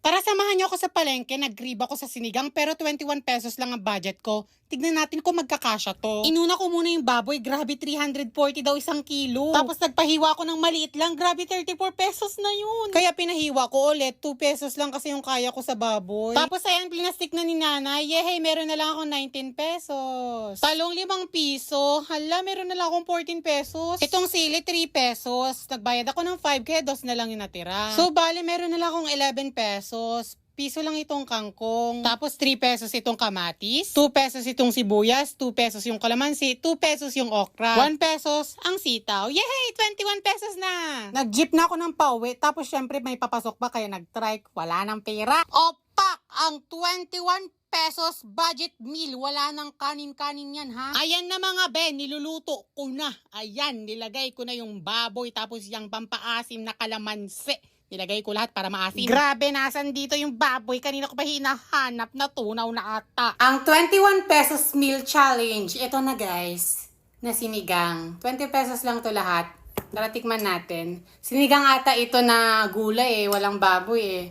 Tara samahan niyo ako sa palengke, nag-grib ako sa sinigang pero 21 pesos lang ang budget ko. Tignan natin kung magkakasya to. Inuna ko muna yung baboy, grabe 340 daw isang kilo. Tapos nagpahiwa ako ng maliit lang, grabe 34 pesos na yun. Kaya pinahiwa ko ulit, 2 pesos lang kasi yung kaya ko sa baboy. Tapos ayan, plinastik na ni nanay, yehey, meron na lang akong 19 pesos. Talong 5 piso, hala, meron na lang akong 14 pesos. Itong sili, 3 pesos. Nagbayad ako ng 5 kaya dos na lang yung natira. So, bale, meron na lang akong 11 pesos. Piso lang itong kangkong. Tapos 3 pesos itong kamatis. 2 pesos itong sibuyas. 2 pesos yung kalamansi. 2 pesos yung okra. 1 pesos ang sitaw. Yay! 21 pesos na! Nag-jeep na ako ng pauwi. Tapos syempre may papasok pa kaya nag-trike. Wala ng pera. Opak! Ang 21 pesos budget meal. Wala nang kanin-kanin yan, ha? Ayan na mga ben, niluluto ko na. Ayan, nilagay ko na yung baboy tapos yung pampaasim na kalamansi. Nilagay ko lahat para maasim. Grabe, nasan dito yung baboy? Kanina ko pa hinahanap na tunaw na ata. Ang 21 pesos meal challenge. Ito na guys, na sinigang. 20 pesos lang to lahat. Tara tikman natin. Sinigang ata ito na gulay eh, walang baboy eh.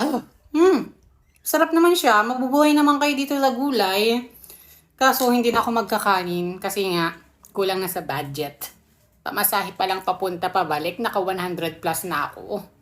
Ah, hmm. Sarap naman siya. Magbubuhay naman kayo dito sa gulay. Kaso hindi na ako magkakanin kasi nga kulang na sa budget. Pamasahe pa lang papunta pabalik, naka 100 plus na ako.